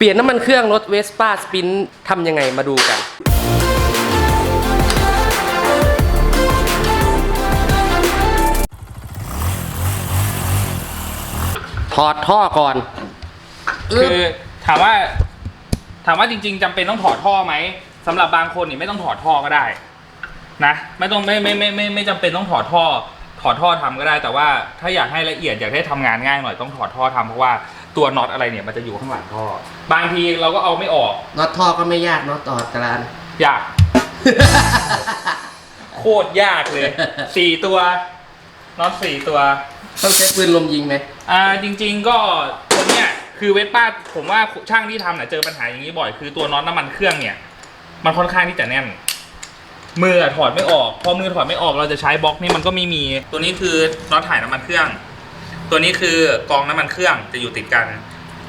เปลี่ยนน้ำมันเครื่องรถเวสป้าสปินทำยังไงมาดูกัน ถอดท่อก่อน คือถามว่า ถามว่าจริง ๆจำเป็นต้องถอดท่อไหมสำหรับบางคนนี่ไม่ต้องถอดท่อก็ได้ นะไม่ต้องไม่ไม่ไม่ไม่ไม่จำเป็นต้องถอดท่อ ถอดท่อทำก็ได้ แต่ว่าถ้าอยากให้ละเอียดอยากให้ทำงานง่ายหน่อยต้องถอดท่อทำเพราะว่า ตัวน็อตอะไรเนี่ยมันจะอยู่ข้างหลังท่อบางทีเราก็เอาไม่ออกน็อตท่อก็ไม่ยากน็อตต่อตารานยาก โคตรยากเลยสี่ตัวน็อตสี่ตัว ต้องใช้ปืนลมยิงไหมอ่าจริง ๆก็ตัวเนี้ยคือเวสป้าผมว่าช่างที่ทำน่ะเจอปัญหาอย่างนี้บ่อยคือตัวน็อตน้ำมันเครื่องเนี่ย มันค่อนข้างที่จะแน่น มืออะถอดไม่ออก พอมือถอดไม่ออกเราจะใช้บล็อกนี่มันก็ไม่มี ตัวนี้คือน็อตถ่ายน้ำมันเครื่อง ตัวนี้คือกองน้ำมันเครื่องจะอยู่ติดกัน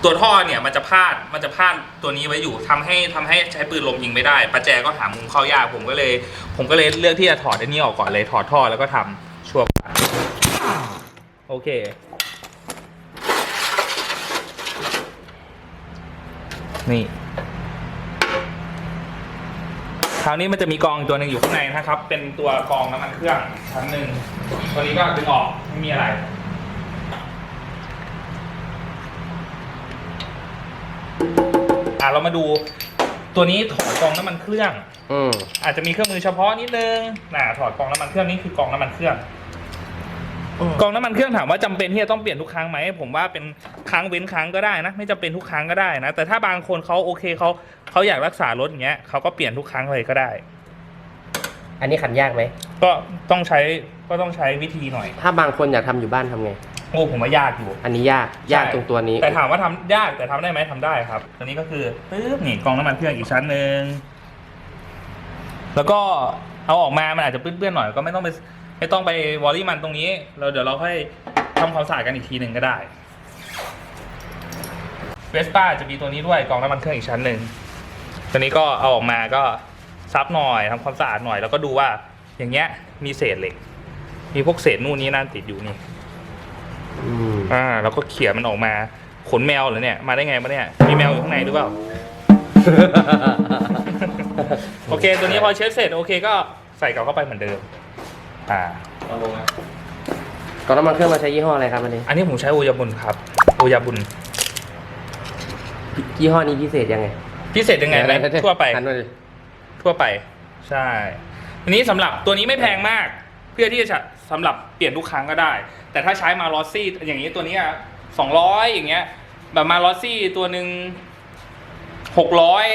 ตัวท่อเนี่ยมันจะพาดมันจะพาดตัวนี้ไว้อยู่ทำให้ทำให้ใช้ปืนลมยิงไม่ได้ประแจก็หามุมเข้ายากผมก็เลย ผมก็เลยเลือกที่จะถอดไอ้นี่ออกก่อนเลยถอดท่อแล้วก็ทำชัวร์กว่าโอเคนี่คราวนี้มันจะมีกองตัวหนึ่งอยู่ข้างในนะครับ เป็นตัวกองน้ำมันเครื่องชั้นหนึ่งตัวนี้ก็ดึงออกไม่มีอะไร เรามาดูตัวนี้ถอดกองน้ำมันเครื่อง อืมอาจจะมีเครื่องมือเฉพาะนิดนึงน่ะถอดกองน้ำมันเครื่องนี่คือกองน้ำมันเครื่อง กองน้ำมันเครื่องถามว่าจำเป็นที่จะต้องเปลี่ยนทุกครั้งไหมผมว่าเป็นครั้งเว้นครั้งก็ได้นะ ไม่จำเป็นทุกครั้งก็ได้นะ แต่ถ้าบางคนเขาโอเคเขาเขาอยากรักษารถอย่างเงี้ยเขาก็เปลี่ยนทุกครั้งเลยก็ได้ อันนี้ขันยากไหมก็ต้องใช้ก็ต้องใช้วิธีหน่อย ถ้าบางคนอยากทำอยู่บ้านทำไง โอ้ผมว่ายากอยู่ อันนี้ยากยากตรงตัวนี้ แต่ถามว่าทำยากแต่ทำได้ไหมทำได้ครับตัวนี้ก็คือปึ๊บนี่กองน้ำมันเครื่องอีกชั้นหนึ่งแล้วก็เอาออกมามันอาจจะเปื้อนๆหน่อยก็ไม่ต้องไปไม่ต้องไปวอลลี่มันตรงนี้ เราเดี๋ยวเราค่อยทำความสะอาดกันอีกทีหนึ่งก็ได้เวสป้าจะมีตัวนี้ด้วยกองน้ำมันเครื่องอีกชั้นหนึ่งตัวนี้ก็เอาออกมาก็ซับหน่อยทำความสะอาดหน่อยแล้วก็ดูว่าอย่างเงี้ยมีเศษเหล็ก มีพวกเศษนู่นนี่นั่นติดอยู่นี่ อืมอ่าแล้วก็เขี่ยมันออกมา ขนแมวเหรอเนี่ย มาได้ไงมาเนี่ย มีแมวอยู่ข้างในหรือเปล่า โอเค ตัวนี้พอเช็ดเสร็จโอเคก็ใส่กลับเข้าไปเหมือนเดิม อ่า ก่อนน้ำมันเครื่องเราใช้ยี่ห้ออะไรครับอันนี้ อันนี้ผมใช้โอยาบุนครับโอยาบุนยี่ห้อนี้พิเศษยังไงพิเศษยังไงนะทั่วไป หันมาดิทั่วไป ใช่ทีนี้สำหรับตัวนี้ไม่แพงมากเพื่อที่จะสำหรับเปลี่ยนทุกครั้งก็ได้ แต่ถ้าใช้มาลอซี่อย่างนี้ตัวนี้สองร้อยอย่างเงี้ย แบบมาลอซี่ตัวหนึ่งหกร้อย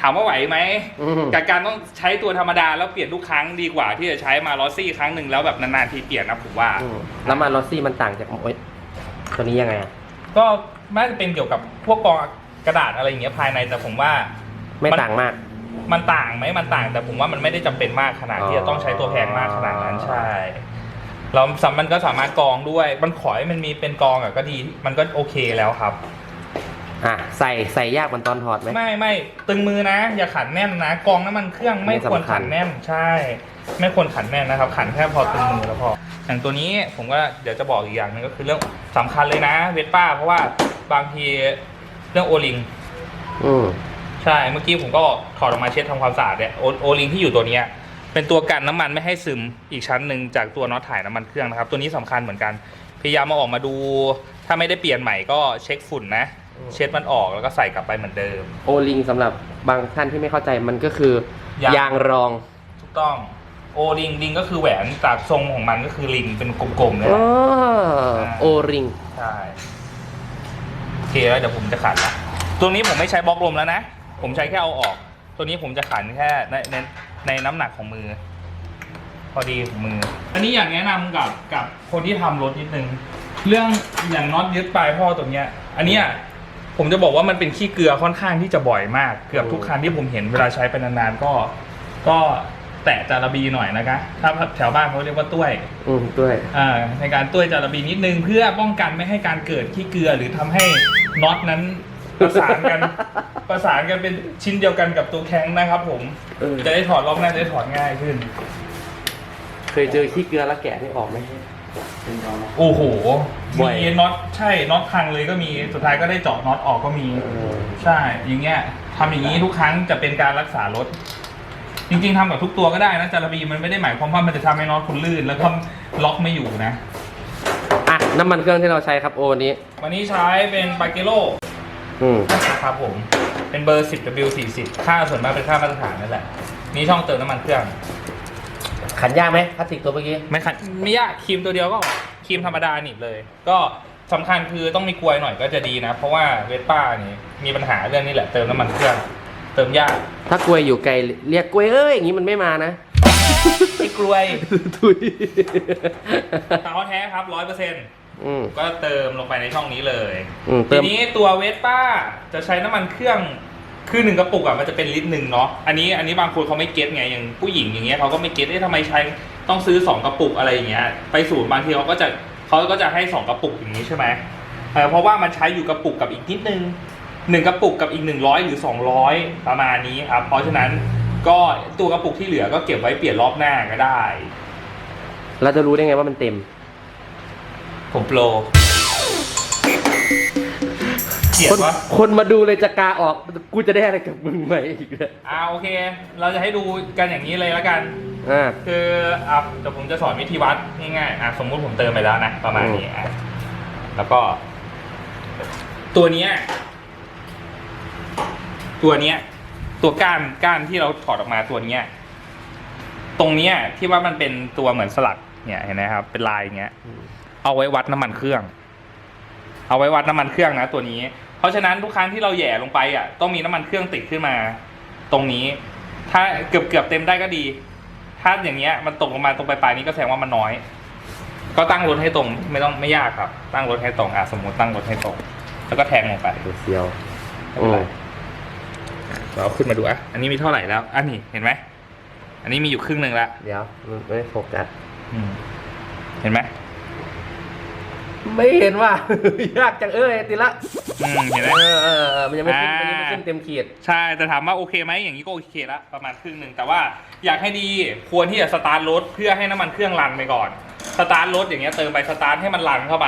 ถามว่าไหวไหมอืมกับการต้องใช้ตัวธรรมดาแล้วเปลี่ยนทุกครั้งดีกว่า ที่จะใช้มาลอซี่ครั้งหนึ่งแล้วแบบนานๆทีเปลี่ยนนะผมว่าอืมแล้วมาลอสซี่มันต่างจากโอ๊ยตัวนี้ยังไงอะก็น่าจะเป็นเกี่ยวกับพวกกองกระดาษอะไรอย่างเงี้ยภายในแต่ผมว่า ไม่มันต่างมาก มันต่างไหมมันต่าง แต่ผมว่ามันไม่ได้จำเป็นมากขนาดที่จะต้องใช้ตัวแพงมากขนาดนั้นใช่เราสามมันก็สามารถกรองด้วย มันขอให้มันมีเป็นกรองอะก็ดี มันก็โอเคแล้วครับ อะใส่ใส่ยากเหมือนตอนถอดไหม ไม่ไม่ตึงมือนะ อย่าขันแน่นนะกรองน้ำมันเครื่องไม่ไม่สำคัญ ควรขันแน่นใช่ ไม่ควรขันแน่นนะครับ ขันแค่พอตึงมือแล้วพออย่างตัวนี้ผมก็เดี๋ยวจะบอกอีกอย่างหนึงก็คือเรื่องสำคัญเลยนะเวสป้าเพราะว่าบางทีเรื่องโอลิง อืมใช่ เมื่อกี้ผมก็ถอดออกมาเช็ดทำความสะอาดเนี่ยโอโอลิงที่อยู่ตัวเนี้ยเป็นตัวกันน้ำมันไม่ให้ซึมอีกชั้นหนึ่งจากตัวน็อตถ่ายน้ำมันเครื่องนะครับ ตัวนี้สำคัญเหมือนกัน พยายามมาออกมาดู ถ้าไม่ได้เปลี่ยนใหม่ก็เช็คฝุ่นนะอืมเช็ดมันออกแล้วก็ใส่กลับไปเหมือนเดิม โอลิงสำหรับบางท่านที่ไม่เข้าใจมันก็คือยางยางรองถูกต้องโอลิงลิงก็คือแหวนจากทรงของมันก็คือลิงเป็นกลมๆเนี่ยอ๋อใช่โอริงใช่โอเคแล้วเดี๋ยวผมจะขันละตัวนี้ผมไม่ใช้บล็อกลมแล้วนะ ผมใช้แค่เอาออก ตัวนี้ผมจะขันแค่ในในในน้ำหนักของมือ พอดีของมือ อันนี้อยากแนะนำกับกับคนที่ทำรถนิดนึง เรื่องอย่างน็อตยึดปลายท่อตัวเนี้ย อันเนี้ยผมจะบอกว่ามันเป็นขี้เกลือค่อนข้างที่จะบ่อยมาก เกือบทุกคันที่ผมเห็นเวลาใช้ไปนานๆก็ ก็แตะจาระบีหน่อยนะคะ ถ้าแถวบ้านเขาเรียกว่าตุ้ยอืมด้วย อ่าในการตุ้ยจาระบีนิดนึงเพื่อป้องกันไม่ให้การเกิดขี้เกลือหรือทำให้น็อตนั้น ประสานกันประสานกันเป็นชิ้นเดียวกันกับตัวแข้งนะครับ ผมเออ จะได้ถอดรอบหน้าจะได้ถอดง่ายขึ้น เคยเจอขี้เกลือแล้วแกะไม่ออกไหม โอ้โหบ่อย มีน็อตใช่น็อตพังเลยก็มีสุดท้ายก็ได้เจาะน็อตออกก็มีใช่ อย่างเงี้ยทำอย่างนี้ทุกครั้งจะเป็นการรักษารถ จริง ๆทำกับทุกตัวก็ได้นะจาระบีมันไม่ได้หมายความว่ามันจะทำให้น็อตคุณลื่น แล้วก็ล็อกไม่อยู่นะ อะ น้ำมันเครื่องที่เราใช้ครับโอวันนี้ วันนี้ใช้เป็นปาเกโล อืมนะครับผม เป็นเบอร์ 10 W40 ค่าส่วนมากเป็นค่ามาตรฐานนั่นแหละ มีช่องเติมน้ำมันเครื่อง ขันยากไหมพลาสติกตัวเมื่อกี้ ไม่ขัดไม่ยากครีมตัวเดียวก็ออกครีมธรรมดาหนีบเลย ก็สำคัญคือต้องมีกลวยหน่อยก็จะดีนะ เพราะว่าเวสป้านี่มีปัญหาเรื่องนี้แหละเติมน้ำมันเครื่อง เติมยาก ถ้ากลวยอยู่ไกลเรียกกลวยเอ้ยอย่างนี้มันไม่มานะ ไอ้กลวยทุยเตาแท้ครับร้อยเปอร์เซ็นต์ อืม ก็เติมลงไปในช่องนี้เลยอืมเติทีม นี้ตัวเวสป้าจะใช้น้ำมันเครื่องคือหนึ่งกระปุกอะมันจะเป็นลิตรหนึ่งเนาะอันนี้อันนี้บางคนเขาไม่เก็ตไงอย่างผู้หญิงอย่างเงี้ยเขาก็ไม่เก็ตเอ๊ะทำไมใช้ต้องซื้อสองกระปุกอะไรอย่างเงี้ยไปศูนย์บางทีเขาก็จะเขาก็จะให้สองกระปุกอย่างนี้ใช่ไหมเออเพราะว่ามันใช้อยู่กระปุกกับอีกนิดนึงหนึ่งกระปุกกับอีกหนึ่งร้อยหรือสองร้อยประมาณนี้ครับเพราะฉะนั้นก็ตัวกระปุกที่เหลือก็เก็บไว้เปลี่ยนรอบหน้าก็ได้ เราจะรู้ได้ไงว่ามันเต็ม ผมโปรเกลียคดนวะคนมาดูเลยจะกาออกกูจะได้อะไรกับมึงไหมอีกเนี่ยอ่าโอเค เราจะให้ดูกันอย่างนี้เลยแล้วกัน อ่า คืออะเดี๋ยวผมจะสอนวิธีวัดง่ายๆอะสมมุติผมเติมไปแล้วนะประมาณนี้อะแล้วก็ ตัวเนี้ยตัวเนี้ย ตัวก้านก้านที่เราถอดออกมาตัวเนี้ย ตรงเนี้ยที่ว่ามันเป็นตัวเหมือนสลักเนี่ยเห็นไหมครับ เป็นลายอย่างเงี้ย เอาไว้วัดน้ำมันเครื่อง เอาไว้วัดน้ำมันเครื่องนะตัวนี้ เพราะฉะนั้นทุกครั้งที่เราแหย่ลงไปอะต้องมีน้ำมันเครื่องติดขึ้นมา ตรงนี้ ถ้าเกือบเกือบเต็มได้ก็ดี ถ้าอย่างเงี้ยมันตกลงมาตรงปลายๆนี้ก็แสดงว่ามันน้อย ก็ตั้งรถให้ตรง ไม่ต้องไม่ยากครับ ตั้งรถให้ตรงอะสมมติตั้งรถให้ตรง แล้วก็แทงลงไปเซียวไม่เป็นไรเราเอาขึ้นมาดูอะ อันนี้มีเท่าไหร่แล้ว อันนี้เห็นไหม อันนี้มีอยู่ครึ่งหนึ่งแล้วเดี๋ยวมันไม่โฟกัสอืมเห็นไหม ไม่เห็นว่า ยากจังเอ้ยติละอืมเห็นไหม เออเออเออมันยังไม่ขึ้นอ่ามันยังไม่ขึ้นเต็มขีด ใช่ แต่ถามว่าโอเคไหมอย่างนี้ก็โอเคละประมาณครึ่งหนึ่งแต่ว่าอยากให้ดีควรที่จะสตาร์ทรถเพื่อให้น้ำมันเครื่องรันไปก่อน สตาร์ทรถอย่างเงี้ยเติมไปสตาร์ทให้มันรันเข้าไป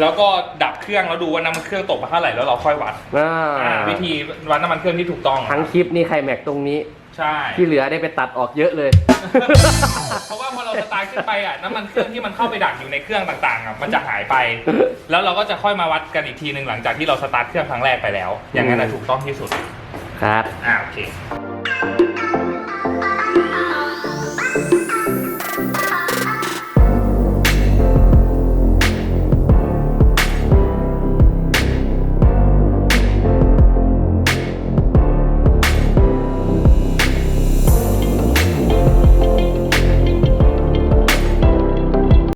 แล้วก็ดับเครื่องแล้วดูว่าน้ำมันเครื่องตกมาเท่าไหร่แล้วเราค่อยวัดอ่าอ่าวิธีวัดน้ำมันเครื่องที่ถูกต้อง ทั้งคลิปนี่ใครแม็กตรงนี้ ใช่ ที่เหลือได้ไปตัดออกเยอะเลย เพราะว่าพอเราสตาร์ทขึ้นไปอะน้ำมันเครื่องที่มันเข้าไปดักอยู่ในเครื่องต่างๆอะมันจะหายไป แล้วเราก็จะค่อยมาวัดกันอีกทีหนึ่งหลังจากที่เราสตาร์ทเครื่องครั้งแรกไปแล้ว อย่างนั้นนะถูกต้องที่สุดครับ อ่าโอเค